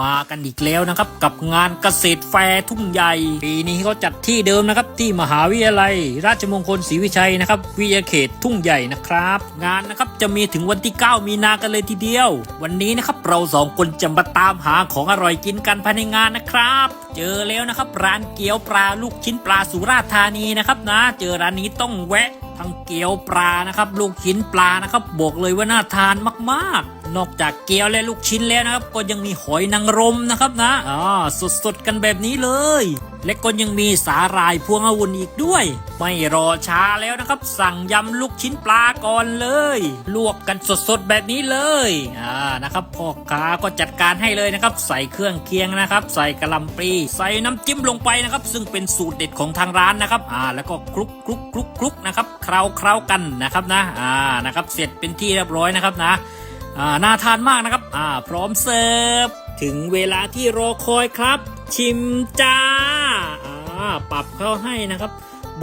มากันอีกแล้วนะครับกับงานเกษตรแฟร์ทุ่งใหญ่ ปีนี้เขาจัดที่เดิมนะครับที่มหาวิทยาลัย ราชมงคลศรีวิชัยนะครับวิทยาเขตทุ่งใหญ่นะครับ งานนะครับจะมีถึงวันที่ 9 มีนากันเลยทีเดียว วันนี้นะครับเราสองคนจะมาตามหาของอร่อยกินกันภายในงานนะครับ เจอแล้วนะครับร้านเกี๊ยวปลาลูกชิ้นปลาสุราษฎร์ธานีนะครับนะ เจอร้านนี้ต้องแวะ ทั้งเกี๊ยวปลานะครับ ลูกชิ้นปลานะครับบอกเลยว่าน่าทานมากๆ นอกจากเกี๊ยวและลูกชิ้นแล้วนะครับ ก็ยังมีหอยนางรมนะครับนะอ่าสดๆกันแบบนี้เลย และก็ยังมีสาหร่ายพวงอวุ่นอีกด้วย ไม่รอช้าแล้วนะครับ สั่งยำลูกชิ้นปลาก่อนเลย ลวกกันสดๆแบบนี้เลยอ่า นะครับพ่อค้าก็จัดการให้เลยนะครับ ใส่เครื่องเคียงนะครับ ใส่กระหลำปลีใส่น้ำจิ้มลงไปนะครับ ซึ่งเป็นสูตรเด็ดของทางร้านนะครับอ่าแล้วก็คลุกคลุกคลุกคลุกนะครับเคล้าเคล้ากันนะครับนะอ่านะครับเสร็จเป็นที่เรียบร้อยนะครับนะอ่าน่าทานมากนะครับอ่าพร้อมเสิร์ฟถึงเวลาที่รอคอยครับ ชิมจ้าอ่าปรับเข้าให้นะครับ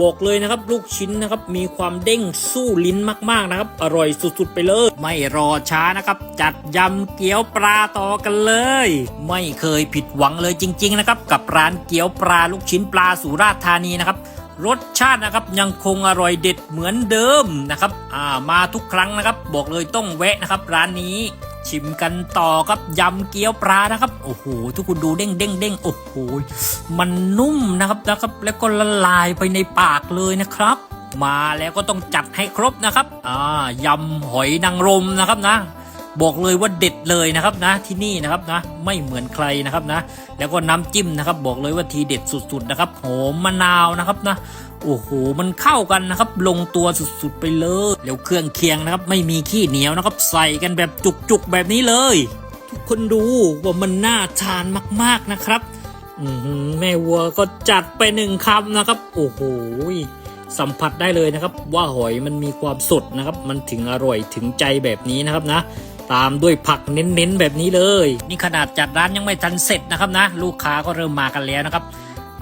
บอกเลยนะครับลูกชิ้นนะครับมีความเด้งสู้ลิ้นมากๆนะครับ อร่อยสุดๆไปเลย ไม่รอช้านะครับ จัดยำเกี๊ยวปลาต่อกันเลย ไม่เคยผิดหวังเลยจริง ๆ นะครับ กับร้านเกี๊ยวปลาลูกชิ้นปลาสุราษฎร์ธานีนะครับรสชาตินะครับยังคงอร่อยเด็ดเหมือนเดิมนะครับ อ่ามาทุกครั้งนะครับ บอกเลยต้องแวะนะครับร้านนี้ ชิมกันต่อครับยำเกี๊ยวปลานะครับ โอ้โหทุกคนดูเด้งเด้งเด้งโอ้โหมันนุ่มนะครับนะครับ แล้วก็ละลายไปในปากเลยนะครับ มาแล้วก็ต้องจัดให้ครบนะครับอ่ายำหอยนางรมนะครับนะ บอกเลยว่าเด็ดเลยนะครับนะที่นี่นะครับนะไม่เหมือนใครนะครับนะ แล้วก็น้ำจิ้มนะครับ บอกเลยว่าทีเด็ดสุดๆนะครับหอมมะนาวนะครับนะโอ้โห มันเข้ากันนะครับ ลงตัวสุดๆไปเลยแล้วเครื่องเคียงนะครับ ไม่มีขี้เหนียวนะครับ ใส่กันแบบจุกๆแบบนี้เลย ทุกคนดูว่ามันน่าทานมากๆนะครับแม่วัวก็จัดไปหนึ่งคำนะครับ โอ้โหสัมผัสได้เลยนะครับ ว่าหอยมันมีความสดนะครับ มันถึงอร่อยถึงใจแบบนี้นะครับนะ ตามด้วยผักเน้นๆแบบนี้เลย นี่ขนาดจัดร้านยังไม่ทันเสร็จนะครับนะ ลูกค้าก็เริ่มมากันแล้วนะครับ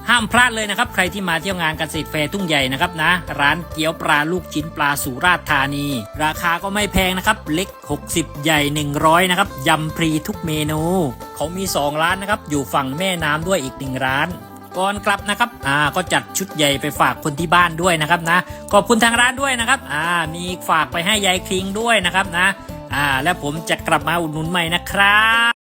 ห้ามพลาดเลยนะครับ ใครที่มาเที่ยวงานเกษตรแฟร์ทุ่งใหญ่นะครับนะ ร้านเกี๊ยวปลาลูกชิ้นปลาสุราษฎร์ธานี ราคาก็ไม่แพงนะครับ เล็ก 60 ใหญ่ 100 นะครับยำพรีทุกเมนู เขามี 2 ร้านนะครับ อยู่ฝั่งแม่น้ำด้วยอีกหนึ่งร้านก่อนกลับนะครับอ่าก็จัดชุดใหญ่ไปฝากคนที่บ้านด้วยนะครับนะ ขอบคุณทางร้านด้วยนะครับอ่ามีฝากไปให้ยายคลิงด้วยนะครับนะ อ่า แล้วผมจะกลับมาอุดหนุนใหม่นะครับ